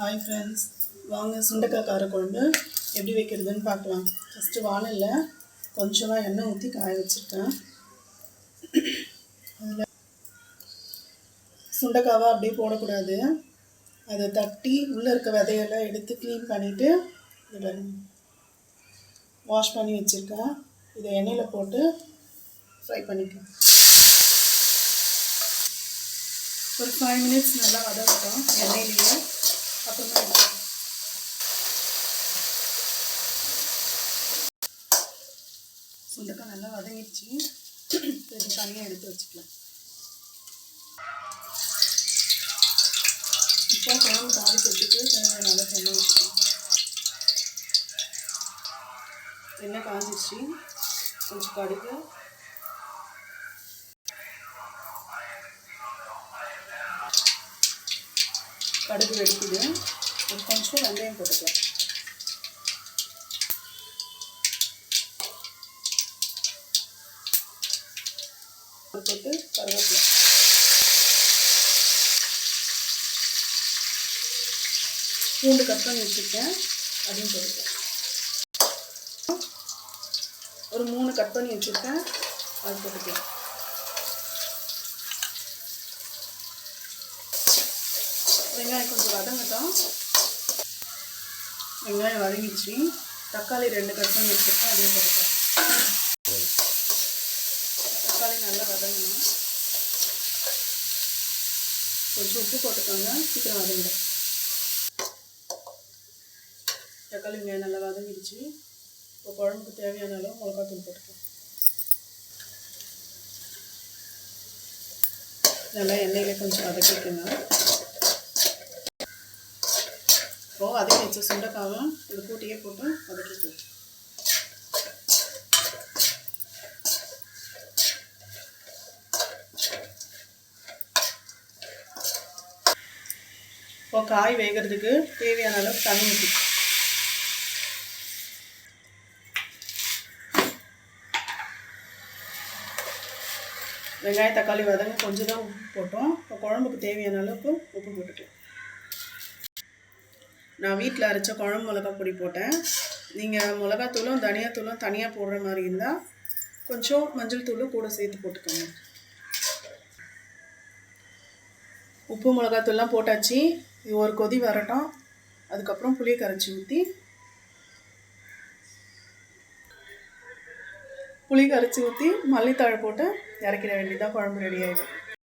Hi friends வாங்க சுண்டைக்காய் காரக்குழம்பு எப்படி வைக்கிறதுன்னு பார்க்கலாம். ஃபஸ்ட்டு வானலில் கொஞ்சமாக எண்ணெய் ஊற்றி காய வச்சுருக்கேன். அதில் சுண்டைக்காவை அப்படியே போடக்கூடாது. அதை தட்டி உள்ளே இருக்க விதையெல்லாம் எடுத்து க்ளீன் பண்ணிவிட்டு இதில் வாஷ் பண்ணி வச்சுருக்கேன். இதை எண்ணெயில் போட்டு ஃப்ரை பண்ணிக்கலாம். ஒரு ஃபைவ் மினிட்ஸ் நல்லா வதங்கட்டும் எண்ணெயிலேயே. அப்புறமா சுண்டக்காய் நல்லா வதங்கிடுச்சு. இது தனியாக எடுத்து வச்சுக்கலாம். இப்போ குழம்பு தாளிக்கிறதுக்கு தேவையான நல்லா தண்ணி வச்சுக்கலாம் எண்ணெய் காஞ்சிடுச்சு. கொஞ்சம் கடுகு கடுகு வெடிக்குது. ஒரு கொஞ்சம் வெந்தயம் போட்டுக்கலாம். அது போட்டு கருவேப்பிலை. பூண்டு கட் பண்ணி வச்சுருக்கேன் அதையும் போட்டுக்கலாம். ஒரு மூணு கட் பண்ணி வச்சுருக்கேன் அது போட்டுக்கலாம். வெங்காயம் கொஞ்சம் வதங்கட்டும். வெங்காயம் வதங்கிடுச்சு. தக்காளி ரெண்டு கட் வச்சுருக்கோம் அதையும் கொடுப்போம் தக்காளி நல்லா வதங்கணும். கொஞ்சம் உப்பு போட்டுக்கோங்க சீக்கிரம் வதங்கிடும். தக்காளி வெங்காயம் நல்லா வதங்கிடுச்சு. இப்போ குழம்புக்கு தேவையான அளவு மிளகாத்தூள் போட்டுக்கலாம். நல்லா எண்ணெயில் கொஞ்சம் வதக்கிக்கணும் இப்போது அதே வச்ச சுண்டைக்காவும் இது கூட்டியே போட்டு வதக்கிக்கலாம் இப்போ காய் வேகிறதுக்கு தேவையான அளவு தண்ணி ஊற்றி வெங்காயம் தக்காளி வதங்க கொஞ்சம் தான் உப்பு போட்டோம். இப்போ குழம்புக்கு தேவையான அளவுக்கு உப்பு போட்டுக்கலாம். நான் வீட்டில் அரைச்ச குழம்பு மிளகா பொடி போட்டேன். நீங்கள் மிளகாத்தூளும் தனியாத்தூளும் தனியாக போடுற மாதிரி இருந்தால் கொஞ்சம் மஞ்சள் தூளும் கூட சேர்த்து போட்டுக்கோங்க. உப்பு மிளகாத்தூள்லாம் போட்டாச்சு. இது ஒரு கொதி வரட்டும். அதுக்கப்புறம் புளியை கரைச்சி ஊற்றி புளி கரைச்சி ஊற்றி மல்லித்தாழை போட்டு இறக்கிட வேண்டியதான் குழம்பு ரெடி ஆகிடும்